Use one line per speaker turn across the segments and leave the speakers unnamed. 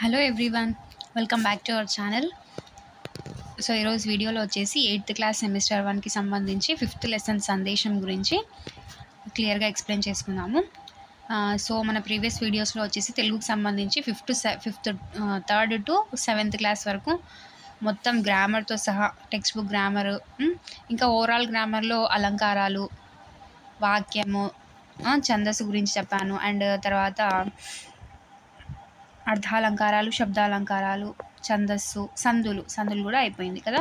Hello everyone welcome back to our channel so ఈరోజు వీడియోలో వచ్చేసి ఎయిత్ క్లాస్ సెమిస్టర్ వన్కి సంబంధించి ఫిఫ్త్ లెసన్ సందేశం గురించి క్లియర్గా ఎక్స్ప్లెయిన్ చేసుకుందాము. సో మన ప్రీవియస్ వీడియోస్లో వచ్చేసి తెలుగుకి సంబంధించి fifth fifth third to seventh class వరకు మొత్తం గ్రామర్తో సహా టెక్స్ట్ బుక్ గ్రామరు ఇంకా ఓవరాల్ గ్రామర్లో అలంకారాలు వాక్యము ఛందస్సు గురించి చెప్పాను. అండ్ తర్వాత అర్థాలంకారాలు శబ్దాలంకారాలు ఛందస్సు సందులు సందులు కూడా అయిపోయింది కదా?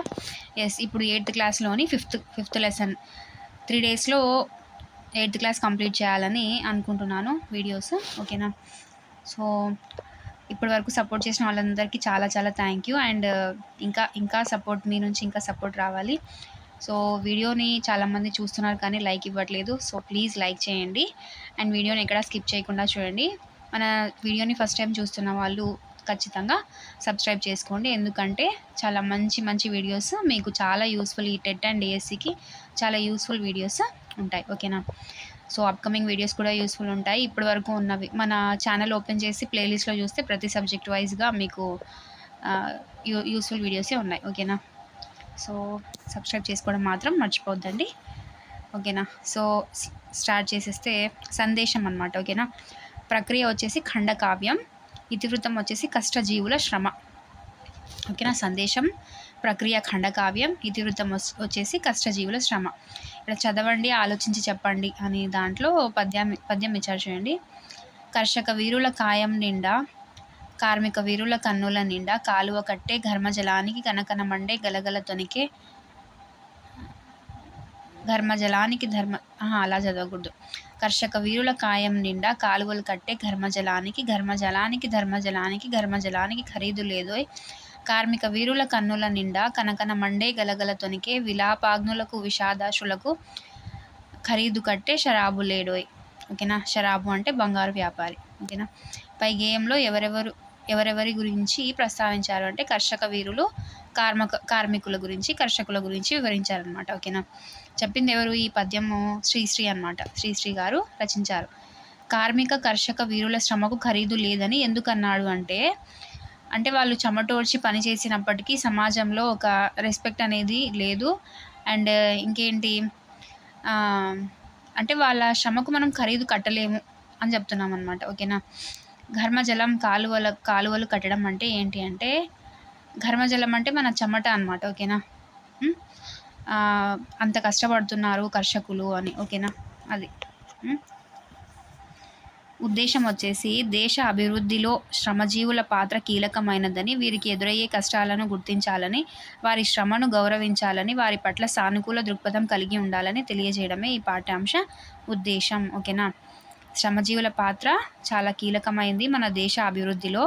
ఎస్ ఇప్పుడు ఎయిత్ క్లాస్లోని ఫిఫ్త్ ఫిఫ్త్ లెసన్ త్రీ డేస్లో ఎయిత్ క్లాస్ కంప్లీట్ చేయాలని అనుకుంటున్నాను వీడియోస్ ఓకేనా? సో ఇప్పటి వరకు సపోర్ట్ చేసిన వాళ్ళందరికీ చాలా చాలా థ్యాంక్ యూ అండ్ ఇంకా ఇంకా సపోర్ట్ మీ నుంచి ఇంకా సపోర్ట్ రావాలి. సో వీడియోని చాలామంది చూస్తున్నారు కానీ లైక్ ఇవ్వట్లేదు. సో ప్లీజ్ లైక్ చేయండి. అండ్ వీడియోని ఎక్కడ స్కిప్ చేయకుండా చూడండి. మన వీడియోని ఫస్ట్ టైం చూస్తున్న వాళ్ళు ఖచ్చితంగా సబ్స్క్రైబ్ చేసుకోండి. ఎందుకంటే చాలా మంచి మంచి వీడియోస్ మీకు చాలా యూస్ఫుల్ ఈ టెట్ అండ్ డిఎస్సికి చాలా యూస్ఫుల్ వీడియోస్ ఉంటాయి. ఓకేనా సో అప్కమింగ్ వీడియోస్ కూడా యూస్ఫుల్ ఉంటాయి. ఇప్పటి వరకు ఉన్నవి మన ఛానల్ ఓపెన్ చేసి ప్లేలిస్ట్లో చూస్తే ప్రతి సబ్జెక్ట్ వైజ్గా మీకు యూ యూస్ఫుల్ వీడియోసే ఉన్నాయి. ఓకేనా సో సబ్స్క్రైబ్ చేసుకోవడం మాత్రం మర్చిపోద్దండి ఓకేనా సో స్టార్ట్ చేసేస్తే సందేశం అనమాట ఓకేనా ప్రక్రియ వచ్చేసి ఖండకావ్యం ఇతివృత్తం వచ్చేసి కష్టజీవుల శ్రమ. ఓకేనా? సందేశం. ప్రక్రియ ఖండకావ్యం ఇతివృత్తం వచ్చేసి కష్టజీవుల శ్రమ. ఇక్కడ చదవండి ఆలోచించి చెప్పండి అని దాంట్లో పద్యం పద్యం ఇచ్చారు చేయండి. కర్షక వీరుల కాయం నిండా కార్మిక వీరుల కన్నుల నిండా కాలువ కట్టే ఘర్మజలానికి కనకన మండే గలగల తొనికే ఘర్మజలానికి ధర్మ అలా చదవకూడదు. కర్షక వీరుల కాయం నిండా కాలువలు కట్టే ఘర్మజలానికి ఘర్మజలానికి ధర్మజలానికి ఘర్మజలానికి ఖరీదు లేదోయ్. కార్మిక వీరుల కన్నుల నిండా కనకన మండే గలగల తొనికే విలాపాగ్నులకు విషాదాశులకు ఖరీదు కట్టే షరాబు లేడోయ్. ఓకేనా? షరాబు అంటే బంగారు వ్యాపారి. ఓకేనా? పై గేయంలో ఎవరెవరు ఎవరెవరి గురించి ప్రస్తావించారు అంటే కర్షక వీరులు కార్మక కార్మికుల గురించి కర్షకుల గురించి వివరించారనమాట ఓకేనా? చెప్పింది ఎవరు? ఈ పద్యము శ్రీశ్రీ అనమాట శ్రీశ్రీ గారు రచించారు. కార్మిక కర్షక వీరుల శ్రమకు ఖరీదు లేదని ఎందుకన్నాడు అంటే అంటే వాళ్ళు చెమటోడ్చి పని చేసినప్పటికీ సమాజంలో ఒక రెస్పెక్ట్ అనేది లేదు. అండ్ ఇంకేంటి? అంటే వాళ్ళ శ్రమకు మనం ఖరీదు కట్టలేము అని చెప్తున్నాం అనమాట ఓకేనా? ఘర్మజలం కాలువల కాలువలు కట్టడం అంటే ఏంటి అంటే ఘర్మజలం అంటే మన చెమట అనమాట ఓకేనా? అంత కష్టపడుతున్నారు కర్షకులు అని ఓకేనా? అది. ఉద్దేశం వచ్చేసి దేశ అభివృద్ధిలో శ్రమజీవుల పాత్ర కీలకమైనదని వీరికి ఎదురయ్యే కష్టాలను గుర్తించాలని వారి శ్రమను గౌరవించాలని వారి పట్ల సానుకూల దృక్పథం కలిగి ఉండాలని తెలియజేయడమే ఈ పాఠ్యాంశ ఉద్దేశం ఓకేనా? శ్రమజీవుల పాత్ర చాలా కీలకమైంది మన దేశ అభివృద్ధిలో.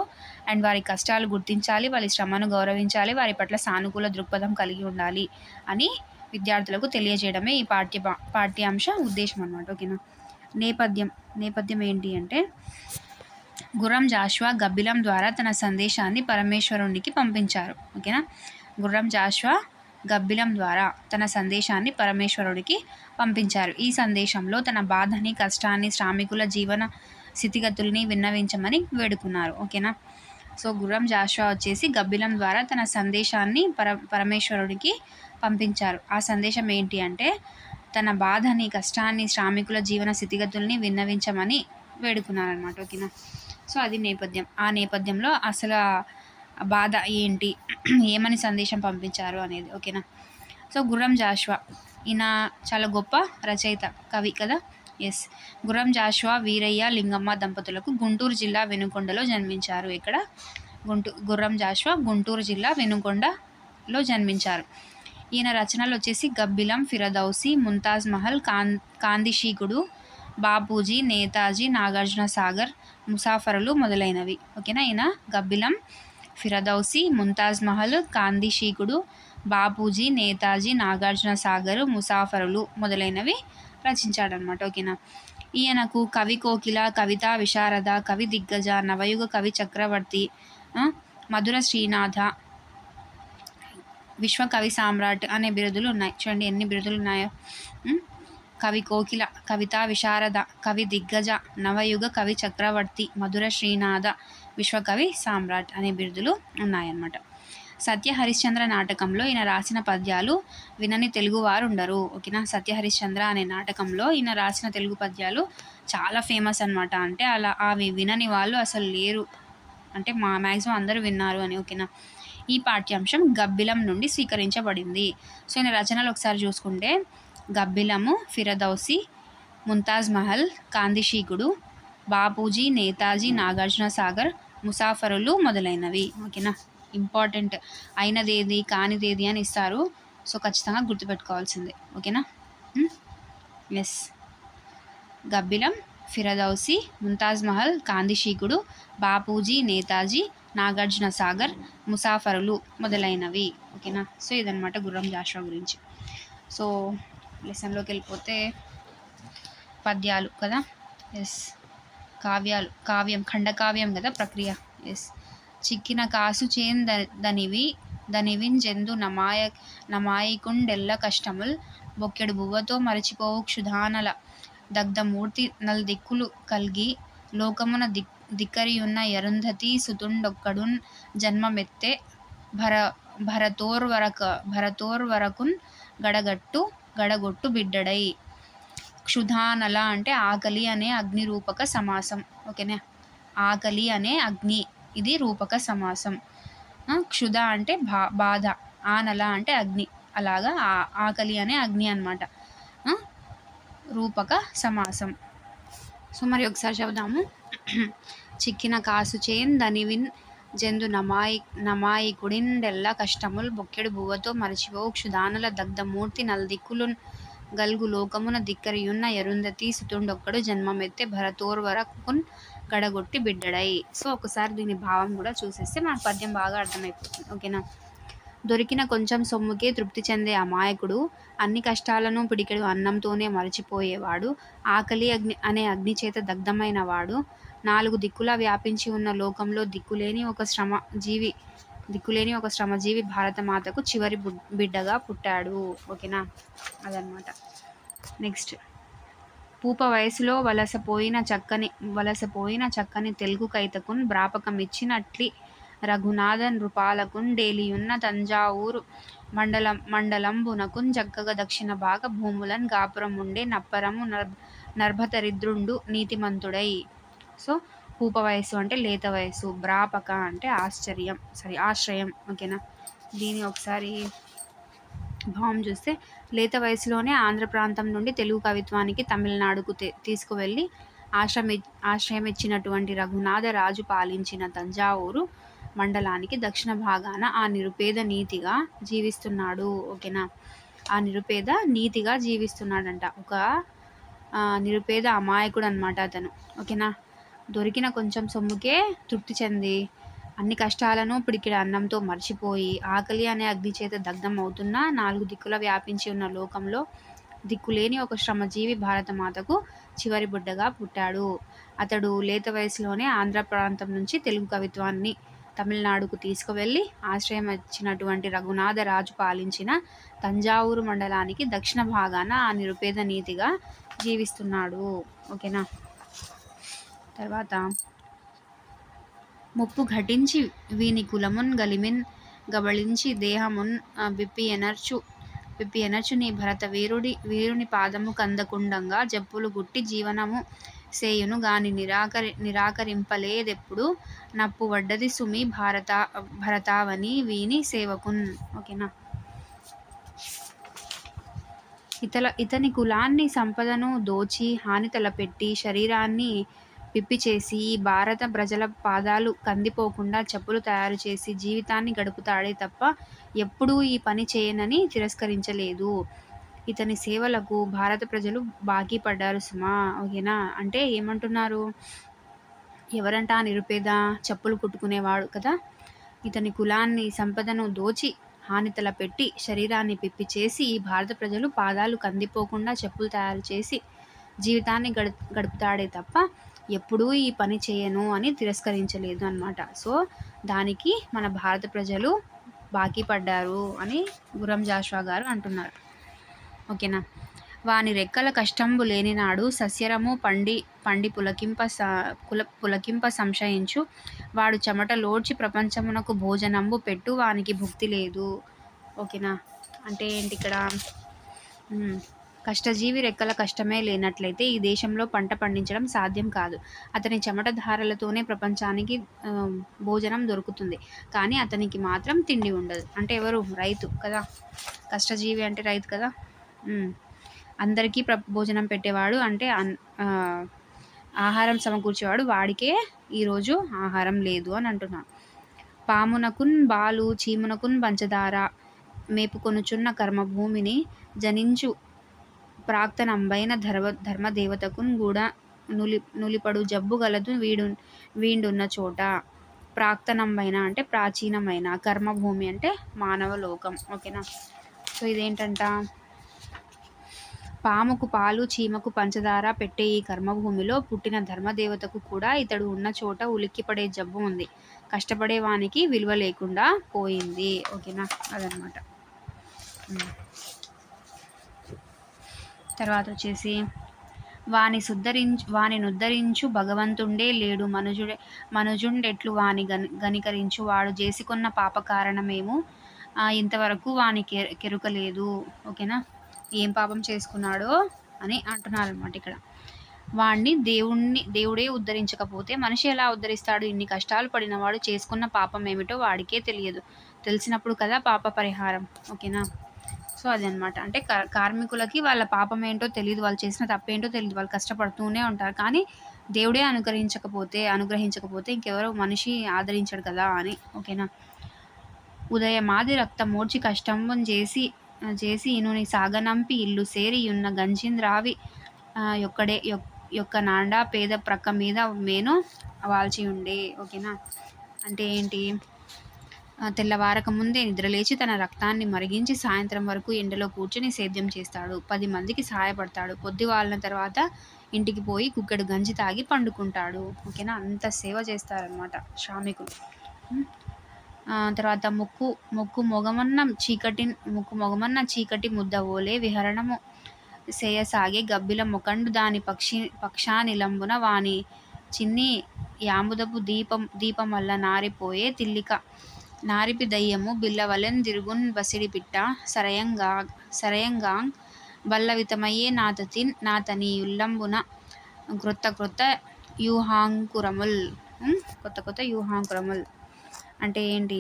అండ్ వారి కష్టాలు గుర్తించాలి వారి శ్రమను గౌరవించాలి వారి పట్ల సానుకూల దృక్పథం కలిగి ఉండాలి అని విద్యార్థులకు తెలియజేయడమే ఈ పాఠ్య పాఠ్యాంశ ఉద్దేశం అనమాట ఓకేనా? నేపథ్యం నేపథ్యం ఏంటి అంటే గుర్రం జాష్వా గబ్బిలం ద్వారా తన సందేశాన్ని పరమేశ్వరునికి పంపించారు ఓకేనా? గుర్రం జాష్వా గబ్బిలం ద్వారా తన సందేశాన్ని పరమేశ్వరుడికి పంపించారు. ఈ సందేశంలో తన బాధని కష్టాన్ని శ్రామికుల జీవన స్థితిగతుల్ని విన్నవించమని వేడుకున్నారు ఓకేనా? సో గుర్రం జాషువా వచ్చేసి గబ్బిలం ద్వారా తన సందేశాన్ని పర పరమేశ్వరుడికి పంపించారు. ఆ సందేశం ఏంటి అంటే తన బాధని కష్టాన్ని శ్రామికుల జీవన స్థితిగతుల్ని విన్నవించమని వేడుకున్నారనమాట ఓకేనా? సో అది నేపథ్యం. ఆ నేపథ్యంలో అసలు బాధ ఏంటి? ఏమని సందేశం పంపించారు అనేది ఓకేనా? సో గుర్రం జాషువా ఈయన చాలా గొప్ప రచయిత కవి కదా? ఎస్. గుర్రం జాషువా వీరయ్య లింగమ్మ దంపతులకు గుంటూరు జిల్లా వెనుకొండలో జన్మించారు. ఇక్కడ గుంటూ గుర్రం జాషువా గుంటూరు జిల్లా వెనుకొండలో జన్మించారు. ఈయన రచనలు వచ్చేసి గబ్బిలం ఫిరదౌసి ముంతాజ్ మహల్ కాన్ కాందిశీకుడు బాపూజీ నేతాజీ నాగార్జున సాగర్ ముసాఫరులు మొదలైనవి. ఓకేనా? ఈయన గబ్బిలం ఫిరదౌసి ముంతాజ్ మహల్ కాందిశీకుడు బాపూజీ నేతాజీ నాగార్జున సాగర్ ముసాఫరులు మొదలైనవి రచించాడనమాట. ఓకేనా? ఈయనకు కవి కోకిల కవిత విశారద కవి దిగ్గజ నవయుగ కవి చక్రవర్తి మధుర శ్రీనాథ విశ్వకవి సామ్రాట్ అనే బిరుదులు ఉన్నాయి. చూడండి ఎన్ని బిరుదులు ఉన్నాయో. కవి కోకిల కవితా విశారద కవి దిగ్గజ నవయుగ కవి చక్రవర్తి మధుర శ్రీనాథ విశ్వకవి సామ్రాట్ అనే బిరుదులు ఉన్నాయన్నమాట. సత్య హరిశ్చంద్ర నాటకంలో ఈయన రాసిన పద్యాలు వినని తెలుగువారు ఉండరు ఓకేనా? సత్య హరిశ్చంద్ర అనే నాటకంలో ఈయన రాసిన తెలుగు పద్యాలు చాలా ఫేమస్ అనమాట అంటే అలా అవి వినని వాళ్ళు అసలు లేరు. అంటే మా మ్యాక్సిమం అందరూ విన్నారు అని ఓకేనా? ఈ పాఠ్యాంశం గబ్బిలం నుండి స్వీకరించబడింది. సో ఈయన రచనలు ఒకసారి చూసుకుంటే గబ్బిలము ఫిరదౌసి ముంతాజ్ మహల్ కాందిశీకుడు బాపూజీ నేతాజీ నాగార్జున సాగర్ ముసాఫరులు మొదలైనవి ఓకేనా? ఇంపార్టెంట్ అయినదేది ఏది అని ఇస్తారు. సో ఖచ్చితంగా గుర్తుపెట్టుకోవాల్సిందే. ఓకేనా? ఎస్ గబ్బిలం ఫిరదౌసి ముంతాజ్ మహల్ కాందిశీకుడు బాపూజీ నేతాజీ నాగార్జున సాగర్ ముసాఫరులు మొదలైనవి. ఓకేనా? సో ఇదనమాట గుర్రం జాషువా గురించి. సో లెసన్లోకి వెళ్ళిపోతే పద్యాలు కదా? ఎస్ కావ్యాలు. కావ్యం ఖండకావ్యం కదా ప్రక్రియ? ఎస్ చిక్కిన కాసు చేన్ దనివి దనివిన్ జందు నమాయ నమాయికుండెల్ల కష్టముల్ బొక్కెడు బువ్వతో మరచిపోవు క్షుధానల దగ్ధమూర్తి నల్దిక్కులు కల్గి లోకమున దిక్ దిక్కరియున్న యరుంధతి సుతుండొక్కడున్ జన్మమెత్తే భర భరతోర్వరక భరతోర్వరకున్ గడగట్టు గడగొట్టు బిడ్డడై. క్షుధానల అంటే ఆకలి అనే అగ్ని రూపక సమాసం. ఓకేనా? ఆకలి అనే అగ్ని. ఇది రూపక సమాసం. క్షుధ అంటే బా బాధ ఆనల అంటే అగ్ని అలాగా ఆకలి అనే అగ్ని అనమాట రూపక సమాసం. సో మరి ఒకసారి చెబుదాము. చిక్కిన కాసు చేన్ దనివిన్ జందు నమాయి నమాయికుడిండెల్ల కష్టముల్ బొక్కెడు బువ్వతో మరచిపోవు. క్షుదానుల దగ్ధమూర్తి నల్దిక్కులు గల్గు లోకమున దిక్కరియున్న ఎరుందతి సుతుండొక్కడు జన్మమెత్తే భరతోర్వరకున్ గడగొట్టి బిడ్డడై సో ఒకసారి దీని భావం కూడా చూసేస్తే మనకు పద్యం బాగా అర్థమైపోతుంది. ఓకేనా? దొరికిన కొంచెం సొమ్ముకే తృప్తి చెందే అమాయకుడు అన్ని కష్టాలను పిడికెడు అన్నంతోనే మరచిపోయేవాడు ఆకలి అగ్ని అనే అగ్ని చేత దగ్ధమైన వాడు నాలుగు దిక్కులా వ్యాపించి ఉన్న లోకంలో దిక్కులేని ఒక శ్రమ జీవి దిక్కులేని ఒక శ్రమజీవి భారతమాతకు చివరి బిడ్డగా పుట్టాడు. ఓకేనా? అదనమాట నెక్స్ట్. పూప వయసులో వలసపోయిన చక్కని వలసపోయిన చక్కని తెలుగు కైతకున్ బ్రాపకమిచ్చినట్లి రఘునాథన్ నృపాలకున్ డేలియున్న తంజావూరు మండలం మండలంబునకున్ చక్కగా దక్షిణ భాగ భూములన్ గాపురముండే నప్పరము నర్భతరిద్రుండు నీతిమంతుడై. సో పూప వయస్సు అంటే లేత వయస్సు బ్రాపక అంటే ఆశ్చర్యం సారీ ఆశ్రయం ఓకేనా? దీని ఒకసారి భావం చూస్తే లేత వయసులోనే ఆంధ్ర ప్రాంతం నుండి తెలుగు కవిత్వానికి తమిళనాడుకు తీసుకువెళ్ళి ఆశ్రమి ఆశ్రయం ఇచ్చినటువంటి రఘునాథ రాజు పాలించిన తంజావూరు మండలానికి దక్షిణ భాగాన ఆ నిరుపేద నీతిగా జీవిస్తున్నాడు ఓకేనా? ఆ నిరుపేద నీతిగా జీవిస్తున్నాడంట. ఒక నిరుపేద అమాయకుడు అనమాట అతను ఓకేనా? దొరికిన కొంచెం సొమ్ముకే తృప్తి చెంది అన్ని కష్టాలను పిడికిడ అన్నంతో మర్చిపోయి ఆకలి అనే అగ్ని చేత దగ్ధం అవుతున్న నాలుగు దిక్కుల వ్యాపించి ఉన్న లోకంలో దిక్కులేని ఒక శ్రమజీవి భారతమాతకు చివరి బుడ్డగా పుట్టాడు. అతడు లేత వయసులోనే ఆంధ్ర ప్రాంతం నుంచి తెలుగు కవిత్వాన్ని తమిళనాడుకు తీసుకువెళ్ళి ఆశ్రయం ఇచ్చినటువంటి రఘునాథ రాజు పాలించిన తంజావూరు మండలానికి దక్షిణ భాగాన ఆ నిరుపేద నీతిగా జీవిస్తున్నాడు. ఓకేనా? తర్వాత ముప్పు ఘటించి వీని కులమున్ గలిమిన్ గబళించి దేహమున్ విప్పియనర్చు విప్పియనర్చు నీ భరత వీరుడి వీరుని పాదము కందకుండంగా జప్పులు గుట్టి జీవనము సేయును గాని నిరాకరి నిరాకరింపలేదెప్పుడు నప్పు వడ్డది సుమి భారత భరతావని వీని సేవకున్. ఓకేనా? ఇతల ఇతని కులాన్ని సంపదను దోచి హాని తలపెట్టి శరీరాన్ని పిప్పి చేసి ఈ భారత ప్రజల పాదాలు కందిపోకుండా చెప్పులు తయారు చేసి జీవితాన్ని గడుపుతాడే తప్ప ఎప్పుడూ ఈ పని చేయనని తిరస్కరించలేదు. ఇతని సేవలకు భారత ప్రజలు బాకీ పడ్డారు సుమా. ఓకేనా? అంటే ఏమంటున్నారు? ఎవరంట నిరుపేద? చెప్పులు కుట్టుకునేవాడు కదా? ఇతని కులాన్ని సంపదను దోచి హానితల పెట్టి శరీరాన్ని పిప్పి చేసి ఈ భారత ప్రజలు పాదాలు కందిపోకుండా చెప్పులు తయారు చేసి జీవితాన్ని గడు గడుపుతాడే తప్ప ఎప్పుడూ ఈ పని చేయను అని తిరస్కరించలేదు అనమాట సో దానికి మన భారత ప్రజలు బాకీ పడ్డారు అని గురం జాషువా గారు అంటున్నారు. ఓకేనా? వాని రెక్కల కష్టంబు లేనినాడు సస్యరము పండి పండి పులకింప స కుల పులకింప సంశయించు. వాడు చెమట లోడ్చి ప్రపంచమునకు భోజనంబు పెట్టు వానికి భుక్తి లేదు. ఓకేనా? అంటే ఏంటి ఇక్కడ? కష్టజీవి రెక్కల కష్టమే లేనట్లయితే ఈ దేశంలో పంట పండించడం సాధ్యం కాదు. అతని చెమట ధారలతోనే ప్రపంచానికి భోజనం దొరుకుతుంది. కానీ అతనికి మాత్రం తిండి ఉండదు. అంటే ఎవరు? రైతు కదా? కష్టజీవి అంటే రైతు కదా? అందరికీ ప్ర భోజనం పెట్టేవాడు అంటే అన్ ఆహారం సమకూర్చేవాడు వాడికే ఈరోజు ఆహారం లేదు అని అంటున్నాను పామునకున్ బాలు చీమునకున్ పంచదార మేపుకొనుచున్న కర్మభూమిని జనించు ప్రాక్తనంబైన ధర్మ ధర్మదేవతకున్ కూడా నులి నులిపడు జబ్బు గలదు వీడు వీండున్న చోట. ప్రాక్తనంబైన అంటే ప్రాచీనమైన కర్మభూమి అంటే మానవ లోకం. ఓకేనా? సో ఇదేంటంట? పాముకు పాలు చీమకు పంచదార పెట్టే ఈ కర్మభూమిలో పుట్టిన ధర్మదేవతకు కూడా ఇతడు ఉన్న చోట ఉలిక్కిపడే జబ్బు ఉంది. కష్టపడే వానికి విలువ లేకుండా పోయింది. ఓకేనా? అదనమాట. ఉమ్. తర్వాత వచ్చేసి వాని సుద్ధరించు వానిని ఉద్ధరించు భగవంతుండే లేడు. మనుజుడే మనుజుండెట్లు వాని గని గనికరించు. వాడు చేసుకున్న పాప కారణమేమో ఇంతవరకు వాని కె కెరుకలేదు. ఓకేనా? ఏం పాపం చేసుకున్నాడో? అని అంటున్నారు అనమాట ఇక్కడ. వాణ్ణి దేవుణ్ణి దేవుడే ఉద్ధరించకపోతే మనిషి ఎలా ఉద్ధరిస్తాడు? ఇన్ని కష్టాలు పడినవాడు చేసుకున్న పాపం ఏమిటో వాడికే తెలియదు. తెలిసినప్పుడు కదా పాప పరిహారం. ఓకేనా? సో అది అంటే కార్మికులకి వాళ్ళ పాపం ఏంటో తెలియదు వాళ్ళు చేసిన తప్పేంటో తెలియదు వాళ్ళు కష్టపడుతూనే ఉంటారు. కానీ దేవుడే అనుగ్రహించకపోతే అనుగ్రహించకపోతే ఇంకెవరో మనిషి ఆదరించడు కదా అని. ఓకేనా? ఉదయమాది రక్తమూర్చి కష్టం చేసి చేసి ఇనుని సాగనంపి ఇల్లు సేరి ఉన్న గంజింద్రావి యొక్కడే యొక్క నాండా పేద ప్రక్క మీద మేను వాల్చి ఉండే ఓకేనా? అంటే ఏంటి? తెల్లవారక ముందే నిద్రలేచి తన రక్తాన్ని మరిగించి సాయంత్రం వరకు ఎండలో కూర్చొని సేద్యం చేస్తాడు. పది మందికి సహాయపడతాడు. పొద్దు వాళ్ళ తర్వాత ఇంటికి పోయి కుక్కడు గంజి తాగి పండుకుంటాడు. ఓకేనా? అంత సేవ చేస్తారనమాట శ్రామికులు. తర్వాత ముక్కు ముక్కు మొగమన్న చీకటి ముక్కు మొగమన్న చీకటి ముద్ద ఓలే విహరణము సేయసాగే గబ్బిల ముఖండు దాని పక్షి పక్షానిలంబున వాని చిన్ని యాముదపు దీపం దీపమల్ల నారిపోయే తిల్లిక. నారిపి దయ్యము బిల్లవలెన్ దిరుగున్ బసిడిపిట్ట సరయంగా సరయంగాంగ్ బల్లవితమయ్యే నాతతిన్ నాతని ఉల్లంబున క్రొత్త క్రొత్త యూహాంకురముల్. కొత్త కొత్త యూహాంకురముల్. అంటే ఏంటి?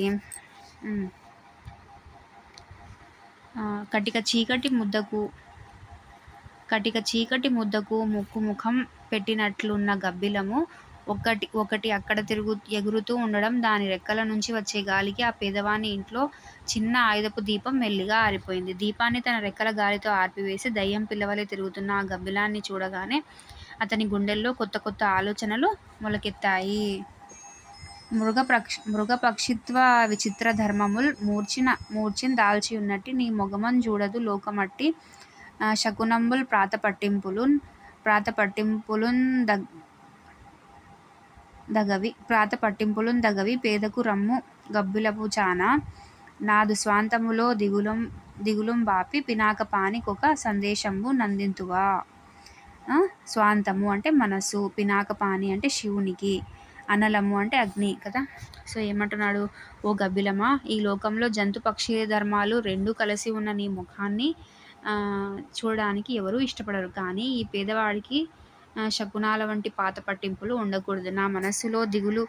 కటిక చీకటి ముద్దకు కటిక చీకటి ముద్దకు ముక్కు ముఖం పెట్టినట్లున్న గబ్బిలము ఒకటి ఒకటి అక్కడ తిరుగు ఎగురుతూ ఉండడం దాని రెక్కల నుంచి వచ్చే గాలికి ఆ పేదవాని ఇంట్లో చిన్న ఆయుధపు దీపం మెల్లిగా ఆరిపోయింది. దీపాన్ని తన రెక్కల గాలితో ఆర్పివేసి దయ్యం పిల్లవలే తిరుగుతున్న ఆ గబ్బిలాన్ని చూడగానే అతని గుండెల్లో కొత్త కొత్త ఆలోచనలు మొలకెత్తాయి. మృగపక్ష మృగపక్షిత్వ విచిత్ర ధర్మముల్ మూర్చిన మూర్చిని దాల్చి ఉన్నట్టు నీ మొగమన్ చూడదు లోకమట్టి. శకునంబుల్ ప్రాత పట్టింపులు ప్రాత పట్టింపులున్ దగ్ దగవి ప్రాత పట్టింపులున్ దగవి పేదకు రమ్ము గబ్బిలపు చానా. నాదు స్వాంతములో దిగులం దిగులం బాపి పినాక పానికొక సందేశంబు నందింతువా? స్వాంతము అంటే మనసు పినాక పాని అంటే శివునికి అనలము అంటే అగ్ని కదా? సో ఏమంటున్నాడు? ఓ గబ్బిలమా ఈ లోకంలో జంతు పక్షి ధర్మాలు రెండు కలిసి ఉన్న నీ ముఖాన్ని చూడడానికి ఎవరూ ఇష్టపడరు. కానీ ఈ పేదవాడికి శకునాల వంటి పాత పట్టింపులు ఉండకూడదు. నా మనస్సులో దిగులు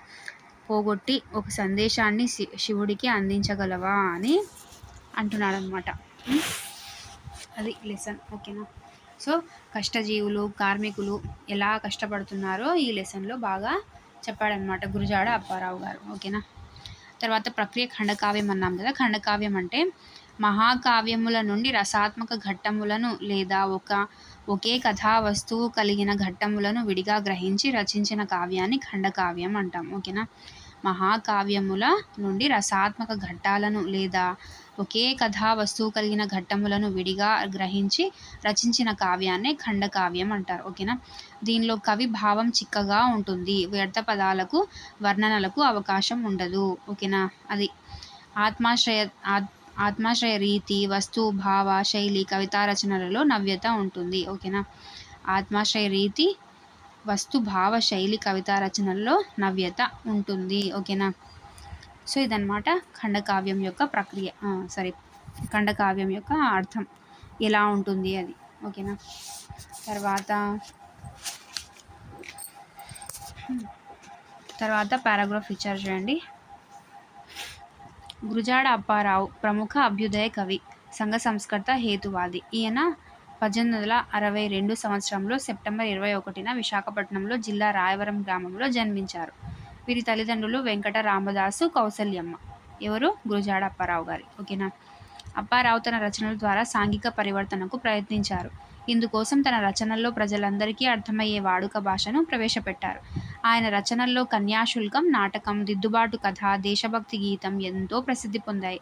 పోగొట్టి ఒక సందేశాన్ని శి శివుడికి అందించగలవా అని అంటున్నాడు అనమాట అది లెసన్ ఓకేనా? సో కష్టజీవులు కార్మికులు ఎలా కష్టపడుతున్నారో ఈ లెసన్లో బాగా చెప్పాడనమాట గురుజాడ అప్పారావు గారు ఓకేనా? తర్వాత ప్రక్రియ ఖండకావ్యం అన్నాం కదా ఖండకావ్యం అంటే మహాకావ్యముల నుండి రసాత్మక ఘట్టములను లేదా ఒక ఒకే కథా వస్తువు కలిగిన ఘట్టములను విడిగా గ్రహించి రచించిన కావ్యాన్ని ఖండకావ్యం అంటాం. ఓకేనా? మహాకావ్యముల నుండి రసాత్మక ఘట్టాలను లేదా ఒకే కథా వస్తువు కలిగిన ఘట్టములను విడిగా గ్రహించి రచించిన కావ్యాన్నే ఖండకావ్యం అంటారు. ఓకేనా? దీనిలో కవి భావం చిక్కగా ఉంటుంది. వ్యర్థ పదాలకు వర్ణనలకు అవకాశం ఉండదు. ఓకేనా? అది ఆత్మాశ్రయ ఆత్ ఆత్మాశ్రయ రీతి వస్తు భావ శైలి కవితా రచనలలో నవ్యత ఉంటుంది. ఓకేనా? ఆత్మాశ్రయ రీతి వస్తు భావ శైలి కవితా రచనల్లో నవ్యత ఉంటుంది. ఓకేనా? సో ఇదనమాట ఖండకావ్యం యొక్క ప్రక్రియ. సారీ. ఖండకావ్యం యొక్క అర్థం. ఎలా ఉంటుంది అది? ఓకేనా? తర్వాత తర్వాత పారాగ్రాఫ్ ఇచ్చారు చూడండి గురుజాడ అప్పారావు ప్రముఖ అభ్యుదయ కవి సంఘ సంస్కర్త హేతువాది. ఈయన పద్దెనిమిది వందల అరవై రెండు సంవత్సరంలో సెప్టెంబర్ ఇరవై ఒకటిన విశాఖపట్నంలో జిల్లా రాయవరం గ్రామంలో జన్మించారు. వీరి తల్లిదండ్రులు వెంకట రామదాసు కౌసల్యమ్మ. ఎవరు? గురుజాడ అప్పారావు గారి. ఓకేనా? అప్పారావు తన రచనల ద్వారా సాంఘిక పరివర్తనకు ప్రయత్నించారు. ఇందుకోసం తన రచనల్లో ప్రజలందరికీ అర్థమయ్యే వాడుక భాషను ప్రవేశపెట్టారు. ఆయన రచనల్లో కన్యాశుల్కం నాటకం దిద్దుబాటు కథ దేశభక్తి గీతం ఎంతో ప్రసిద్ధి పొందాయి.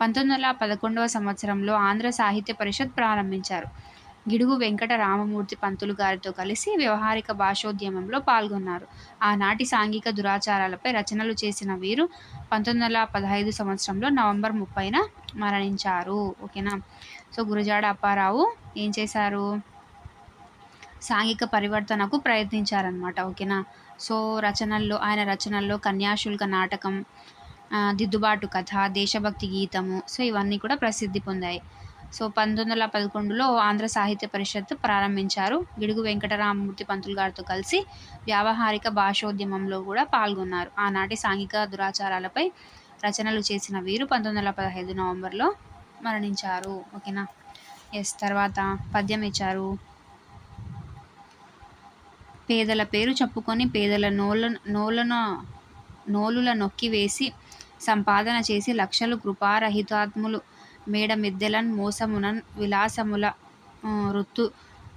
పంతొమ్మిది వందల పదకొండవ సంవత్సరంలో ఆంధ్ర సాహిత్య పరిషత్ ప్రారంభించారు. గిడుగు వెంకట రామమూర్తి పంతులు గారితో కలిసి వ్యవహారిక భాషోద్యమంలో పాల్గొన్నారు. ఆనాటి సాంఘిక దురాచారాలపై రచనలు చేసిన వీరు పంతొమ్మిది వందల పదహైదు సంవత్సరంలో నవంబర్ ముప్పైన మరణించారు. ఓకేనా? సో గురజాడ అప్పారావు ఏం చేశారు? సాంఘిక పరివర్తనకు ప్రయత్నించారనమాట ఓకేనా? సో రచనల్లో ఆయన రచనల్లో కన్యాశుల్క నాటకం దిద్దుబాటు కథ దేశభక్తి గీతము సో ఇవన్నీ కూడా ప్రసిద్ధి పొందాయి. సో పంతొమ్మిది వందల పదకొండులో ఆంధ్ర సాహిత్య పరిషత్ ప్రారంభించారు. గిడుగు వెంకటరామమూర్తి పంతులు గారితో కలిసి వ్యావహారిక భాషోద్యమంలో కూడా పాల్గొన్నారు. ఆనాటి సాంఘిక దురాచారాలపై రచనలు చేసిన వీరు పంతొమ్మిది వందల పదహైదు నవంబర్లో మరణించారు. ఓకేనా? ఎస్ తర్వాత పద్యం ఇచ్చారు. పేదల పేరు చెప్పుకొని పేదల నోళ్ళ నోళ్ళను నోలుల నొక్కి వేసి సంపాదన చేసి లక్షలు కృపారహితాత్ములు మేడ మిద్దెలన్ మోసమునన్ విలాసముల వృత్తు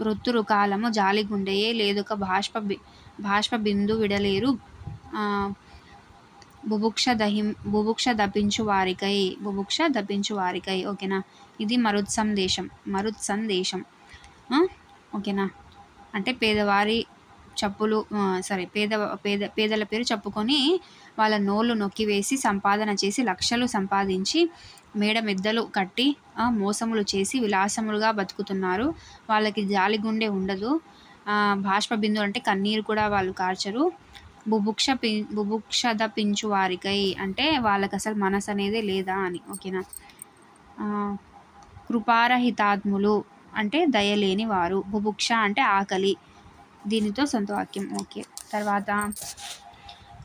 వృత్తురు కాలము జాలిగుండయే లేదుక బాష్ప బాష్ప బిందు విడలేరు బుభుక్ష దహిం బుభుక్ష దపించు వారికై బుభుక్ష దపించు వారికై ఓకేనా? ఇది మరుత్ సందేశం మరుత్ సందేశం ఓకేనా? అంటే పేదవారి చెప్పులు సారీ పేద పేద పేదల పేరు చెప్పుకొని వాళ్ళ నోళ్ళు నొక్కివేసి సంపాదన చేసి లక్షలు సంపాదించి మేడ మెద్దలు కట్టి మోసములు చేసి విలాసములుగా బతుకుతున్నారు. వాళ్ళకి జాలి గుండె ఉండదు. బాష్ప బిందు అంటే కన్నీరు కూడా వాళ్ళు కార్చరు. బుభుక్ష పి బుభుక్షద పించు వారికై అంటే వాళ్ళకి అసలు మనసు అనేది లేదా అని ఓకేనా? కృపారహితాత్ములు అంటే దయలేని వారు. బుభుక్ష అంటే ఆకలి. దీనితో సొంత వాక్యం. ఓకే. తర్వాత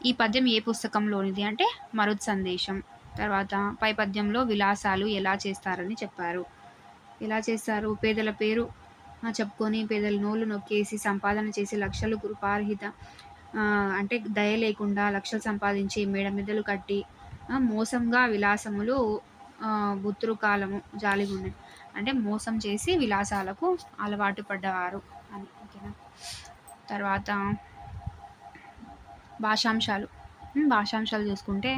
ఈ పద్యం ఏ పుస్తకంలోనిది అంటే మరుత్ సందేశం. తర్వాత పై పద్యంలో విలాసాలు ఎలా చేస్తారని చెప్పారు. ఎలా చేస్తారు? పేదల పేరు చెప్పుకొని పేదల నోళ్ళు నొక్కేసి సంపాదన చేసి లక్షలు కృపార్హిత అంటే దయ లేకుండా లక్షలు సంపాదించి మేడ మెదలు కట్టి మోసంగా విలాసములు బుత్తురు కాలము జాలిగుండె అంటే మోసం చేసి విలాసాలకు అలవాటు పడ్డవారు. తర్వాత భాషాంశాలు. భాషాంశాలు చూసుకుంటే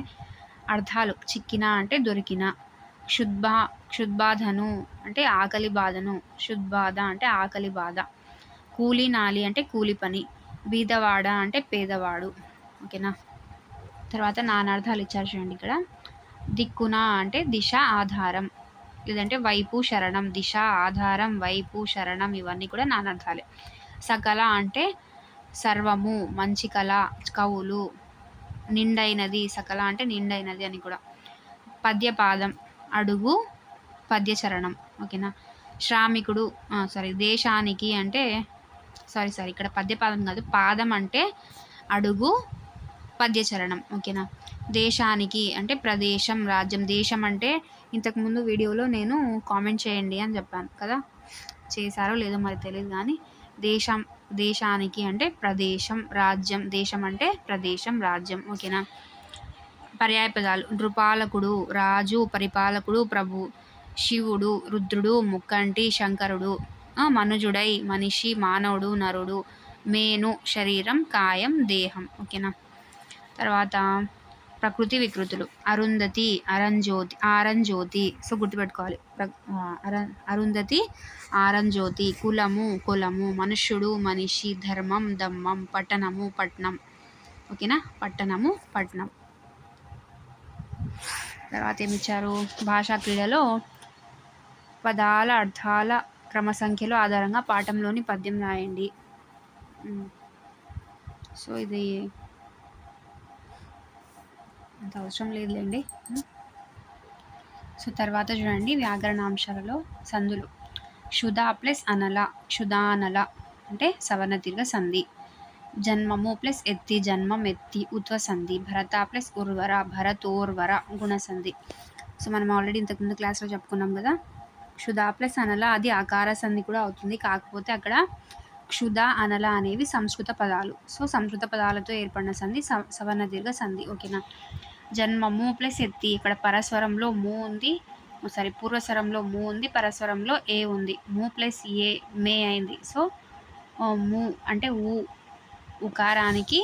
అర్థాలు చిక్కిన అంటే దొరికిన. క్షుద్బా క్షుద్బాధను అంటే ఆకలి బాధను. క్షుద్బాధ అంటే ఆకలి బాధ. కూలి నాలి అంటే కూలి పని. బీదవాడ అంటే పేదవాడు. ఓకేనా? తర్వాత నానార్థాలు ఇచ్చారు చూడండి ఇక్కడ. దిక్కున అంటే దిశ ఆధారం. లేదంటే వైపు శరణం. దిశ ఆధారం వైపు శరణం. ఇవన్నీ కూడా నానార్థాలే సకల అంటే సర్వము మంచి కళ కవులు నిండైనది సకల అంటే నిండైనది అని కూడా. పద్యపాదం అడుగు పద్యచరణం ఓకేనా? శ్రామికుడు సారీ దేశానికి అంటే సారీ సారీ ఇక్కడ పద్యపాదం కాదు పాదం అంటే అడుగు పద్యచరణం ఓకేనా? దేశానికి అంటే ప్రదేశం రాజ్యం దేశం అంటే ఇంతకుముందు వీడియోలో నేను కామెంట్ చేయండి అని చెప్పాను కదా? చేశారో లేదో మరి తెలియదు కానీ దేశం దేశానికి అంటే ప్రదేశం రాజ్యం. దేశం అంటే ప్రదేశం రాజ్యం. ఓకేనా? పర్యాయ పదాలు. నృపాలకుడు రాజు పరిపాలకుడు ప్రభు శివుడు రుద్రుడు ముక్కంటి శంకరుడు మనుజుడై మనిషి మానవుడు నరుడు మేను శరీరం కాయం దేహం. ఓకేనా? తర్వాత ప్రకృతి వికృతులు. అరుంధతి అరంజ్యోతి ఆరంజ్యోతి. సో గుర్తుపెట్టుకోవాలి. అర అరుంధతి ఆరంజ్యోతి కులము కులము మనుష్యుడు మనిషి ధర్మం దమ్మం పట్టణము పట్నం. ఓకేనా? పట్టణము పట్నం. తర్వాత ఏమిచ్చారు? భాషా క్రీడలో పదాల అర్థాల క్రమ సంఖ్యలో ఆధారంగా పాఠంలోని పద్యం రాయండి. సో ఇది అంత అవసరం లేదులేండి. సో తర్వాత చూడండి వ్యాకరణాంశాలలో సందులు క్షుధ ప్లస్ అనల క్షుధానల అంటే సవర్ణ దీర్ఘ సంధి. జన్మము ప్లస్ ఎత్తి జన్మం ఎత్తి ఉత్వ సంధి. భరత ప్లస్ ఉర్వర భరతోర్వర గుణ సంధి. సో మనం ఆల్రెడీ ఇంతకుముందు క్లాస్లో చెప్పుకున్నాం కదా. క్షుధ ప్లస్ అనల అది ఆకార సంధి కూడా అవుతుంది. కాకపోతే అక్కడ క్షుధ అనల అనేవి సంస్కృత పదాలు. సో సంస్కృత పదాలతో ఏర్పడిన సంధి సవర్ణ దీర్ఘ సంధి. ఓకేనా? జన్మము ప్లస్ ఎత్తి. ఇక్కడ పరస్వరంలో మూ ఉంది. సారీ పూర్వస్వరంలో మూ ఉంది. పరస్వరంలో ఏ ఉంది? మూ ప్లస్ ఏ మే అయింది. సో మూ అంటే ఊ. ఉకారానికి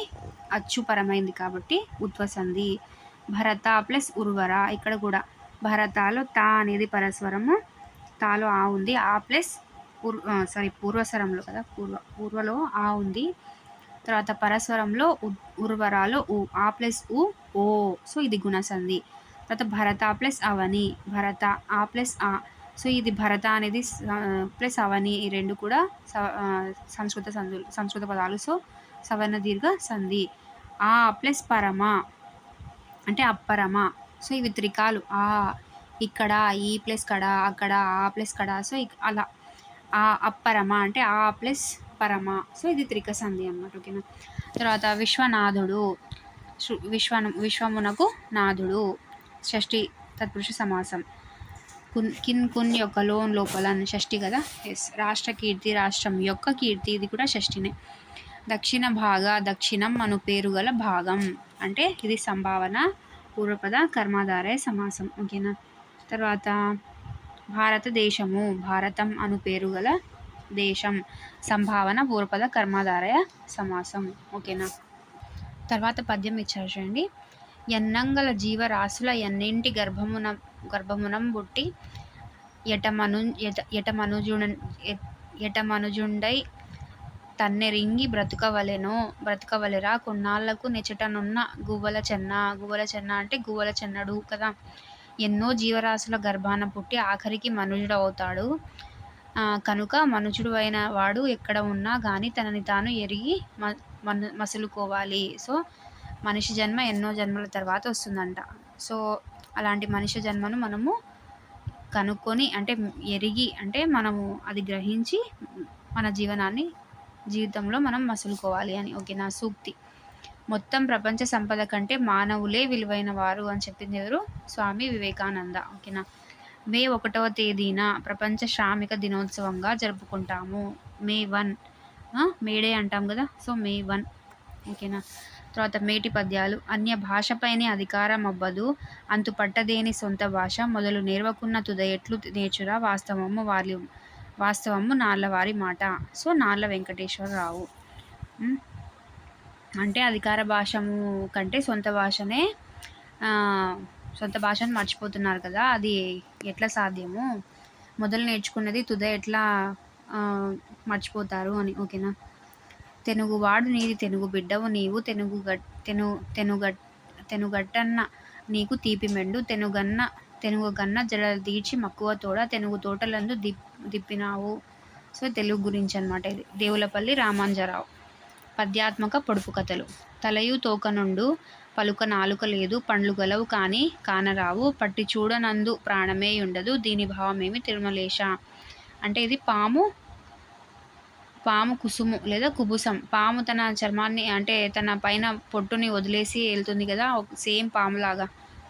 అచ్చుపరమైంది కాబట్టి ఉత్వసంధి. భరత ప్లస్ ఉర్వర. ఇక్కడ కూడా భరతాలో తా అనేది పరస్వరము. తాలో ఆ ఉంది. ఆ ప్లస్ పూర్వ సారీ పూర్వస్వరంలో కదా పూర్వ పూర్వలో ఆ ఉంది. తర్వాత పరస్వరంలో ఉ- ఉర్వరాలో ఉ ఆ ప్లస్ ఉ ఓ సో ఇది గుణసంధి. తర్వాత భరత ప్లస్ అవని భరత ఆ ప్లస్ ఆ సో ఇది భరత అనేది ప్లస్ అవని ఈ రెండు కూడా సంస్కృత సంధులు సంస్కృత పదాలు సో సవర్ణ దీర్ఘ సంధి. ఆ ప్లస్ పరమ అంటే అప్పరమ సో ఇవి త్రికాలు. ఆ ఇక్కడ ఈ ప్లస్ కడ అక్కడ ఆ ప్లస్ కడ సో అలా. ఆ అప్పరమ అంటే ఆ ప్లస్ పరమ. సో ఇది త్రిక సంధి అన్నమాట ఓకేనా? తర్వాత విశ్వనాథుడు విశ్వ విశ్వను విశ్వమునకు నాథుడు షష్ఠి తత్పురుష సమాసం. కున్ కిన్ కున్ యొక్క లోన్ లోపల అని షష్ఠి కదా? ఎస్ రాష్ట్ర కీర్తి రాష్ట్రం యొక్క కీర్తి ఇది కూడా షష్ఠినే. దక్షిణ భాగ దక్షిణం అను పేరు గల భాగం అంటే ఇది సంభావన పూర్వపద కర్మాధారయ సమాసం ఓకేనా? తర్వాత భారతదేశము భారతం అను పేరు గల దేశం. సంభావన పూర్వపద కర్మాధారయ సమాసం. ఓకేనా? తర్వాత పద్యం ఇచ్చారు చూడండి. ఎన్నంగల జీవరాశుల ఎన్నింటి గర్భమున గర్భమునం బుట్టి ఎటమను ఎట ఎటమనుజున ఎటమనుజుండై తన్నెరింగి బ్రతుకవలెనో బ్రతుకవలెరా కొన్నాళ్ళకు నెచటనున్న గువ్వల చెన్న. గువ్వల చెన్న అంటే గువ్వల చెన్నడు కదా. ఎన్నో జీవరాశుల గర్భాన పుట్టి ఆఖరికి మనుజుడు అవుతాడు కనుక మనుషుడు అయిన వాడు ఎక్కడ ఉన్నా కానీ తనని తాను ఎరిగి మ మను మసులుకోవాలి. సో మనిషి జన్మ ఎన్నో జన్మల తర్వాత వస్తుందంట. సో అలాంటి మనిషి జన్మను మనము కనుక్కొని అంటే ఎరిగి అంటే మనము అది గ్రహించి మన జీవనాన్ని జీవితంలో మనం మసులుకోవాలి అని. ఓకే నా సూక్తి. మొత్తం ప్రపంచ సంపద కంటే మానవులే విలువైన వారు అని చెప్పింది ఎవరు? స్వామి వివేకానంద. ఓకేనా? మే ఒకటవ తేదీన ప్రపంచ శ్రామిక దినోత్సవంగా జరుపుకుంటాము. మే వన్. మేడే అంటాం కదా? So May one. ఓకేనా? తర్వాత మేటి పద్యాలు. అన్య భాషపైనే అధికారం అవ్వదు అంతు పట్టదేని సొంత భాష. మొదలు నేర్వకున్న తుదయట్లు నేర్చురా? వాస్తవము వారి వాస్తవము నాళ్ళవారి మాట. సో నాళ్ళ వెంకటేశ్వరరావు. రావు అంటే అధికార భాషము కంటే సొంత భాషనే సొంత భాషను మర్చిపోతున్నారు కదా అది ఎట్లా సాధ్యము? మొదలు నేర్చుకున్నది తుద ఎట్లా మర్చిపోతారు అని ఓకేనా? తెనుగువాడు నీది తెనుగు బిడ్డవు నీవు తెనుగు గట్ తెను తెనుగట్ తెనుగట్టన్న నీకు తీపి మెండు తెనుగన్న తెనుగు గన్న జడ తీర్చి మక్కువ తోడ తెనుగు తోటలందు దిప్ దిప్పినావు. సో తెలుగు గురించి అనమాట ఇది. దేవులపల్లి రామాంజరావు పద్యాత్మక పొడుపు కథలు. తలయు తోకనుండు పలుక నాలుక లేదు పండ్లు గలవు కానీ కానరావు పట్టి చూడనందు ప్రాణమే ఉండదు దీని భావమేమి తిరుమలేశ? అంటే ఇది పాము పాము కుసుము లేదా కుబుసం. పాము తన చర్మాన్ని అంటే తన పైన పొట్టుని వదిలేసి వెళ్తుంది కదా సేమ్ పాములాగా.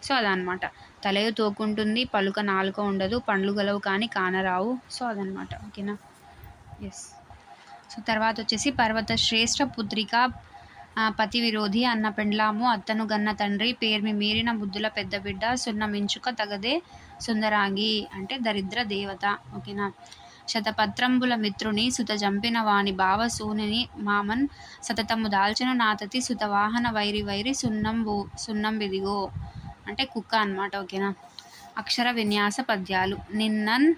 సో అదనమాట తలయు తోకుంటుంది పలుక నాలుక ఉండదు పండ్లు గలవు కానీ కానరావు. సో అదనమాట ఓకేనా? ఎస్ సో తర్వాత వచ్చేసి పర్వత శ్రేష్ఠ పుత్రిక పతి విరోధి అన్న పెండ్లాము అత్తను గన్న తండ్రి పేర్మి మీరిన బుద్ధుల పెద్ద బిడ్డ సున్నమించుక తగదే సుందరాంగి అంటే దరిద్ర దేవత. ఓకేనా? శతపత్రంబుల మిత్రుని సుత జంపిన వాని భావ సూనిని మామన్ సతతము దాల్చిన నాతతి సుత వాహన వైరి వైరి సున్నం బో సున్నం అంటే కుక్క అనమాట ఓకేనా? అక్షర విన్యాస పద్యాలు. నిన్నన్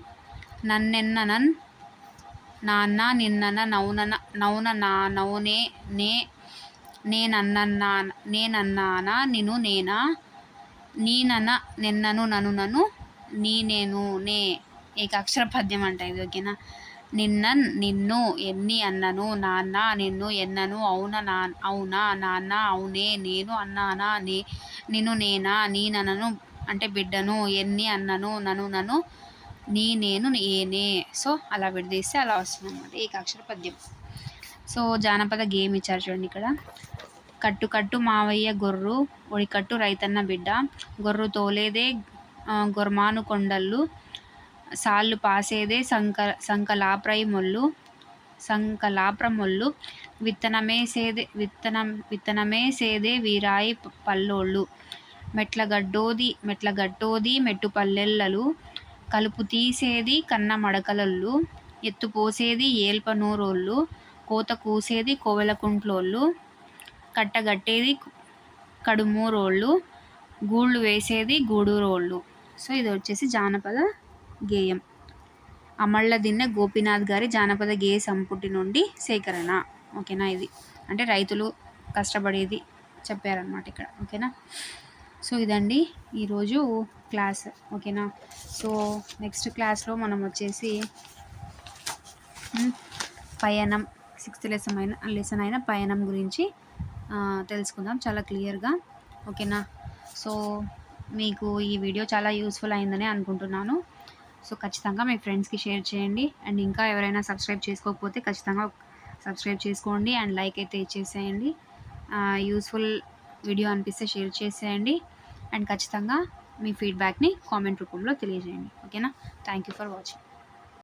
నన్నెన్ననన్ నాన్న నిన్నన నౌనన నౌన నా నే నేనన్నా నేనన్నానా నిను నేనా నీనన నిన్నను నను నను నీ. నేను నే ఏకాక్షర పద్యం అంట ఇది ఓకేనా? నిన్న నిన్ను ఎన్ని అన్నను నాన్న నిన్ను ఎన్నను అవున నా అవునా నాన్న అవునే నేను అన్నానా నే నిన్ను నేనా నీ నన్నను అంటే బిడ్డను ఎన్ని అన్నను నను నను నీ నేను ఏనే సో అలా విడదీస్తే అలా వస్తుంది అనమాట ఏకాక్షర పద్యం. సో జానపద గేమ్ ఇచ్చారు చూడండి ఇక్కడ. కట్టు కట్టు మావయ్య గొర్రు ఒడికట్టు రైతన్న బిడ్డ గొర్రు తోలేదే గొర్మాను కొండళ్ళు సాళ్ళు పాసేదే సంక సంకలాప్రై మొల్లు విత్తనమే విత్తనమేసేదే విత్తనం విత్తనమే సేదే వీరాయి పల్లోళ్ళు మెట్లగడ్డోది మెట్లగట్టోది మెట్టుపల్లెల్లలు కలుపు తీసేది కన్న మడకలొల్లు ఎత్తుపోసేది ఏల్పనూరోళ్ళు కోత కూసేది కోవెలకుంట్లోళ్ళు కట్టగట్టేది కడుమూరోళ్ళు గూళ్ళు వేసేది గూడూరోళ్ళు. సో ఇది వచ్చేసి జానపద గేయం. అమళ్ళ దిన్న గోపీనాథ్ గారి జానపద గేయ సంపుటి నుండి సేకరణ. ఓకేనా ఇది? అంటే రైతులు కష్టపడేది చెప్పారనమాట ఇక్కడ. ఓకేనా? సో ఇదండి ఈరోజు క్లాస్ ఓకేనా? సో నెక్స్ట్ క్లాస్లో మనం వచ్చేసి పయనం సిక్స్త్ లెసన్ అయిన లెసన్ అయిన పయనం గురించి తెలుసుకుందాం చాలా క్లియర్గా ఓకేనా? సో మీకు ఈ వీడియో చాలా యూస్ఫుల్ అయిందని అనుకుంటున్నాను. సో ఖచ్చితంగా మీ ఫ్రెండ్స్కి షేర్ చేయండి. అండ్ ఇంకా ఎవరైనా సబ్స్క్రైబ్ చేసుకోకపోతే ఖచ్చితంగా సబ్స్క్రైబ్ చేసుకోండి అండ్ లైక్ అయితే ఇచ్చేసేయండి. యూస్ఫుల్ వీడియో అనిపిస్తే షేర్ చేసేయండి. అండ్ ఖచ్చితంగా మీ ఫీడ్బ్యాక్ని కామెంట్ రూపంలో తెలియజేయండి ఓకేనా థ్యాంక్ యూ ఫర్ వాచింగ్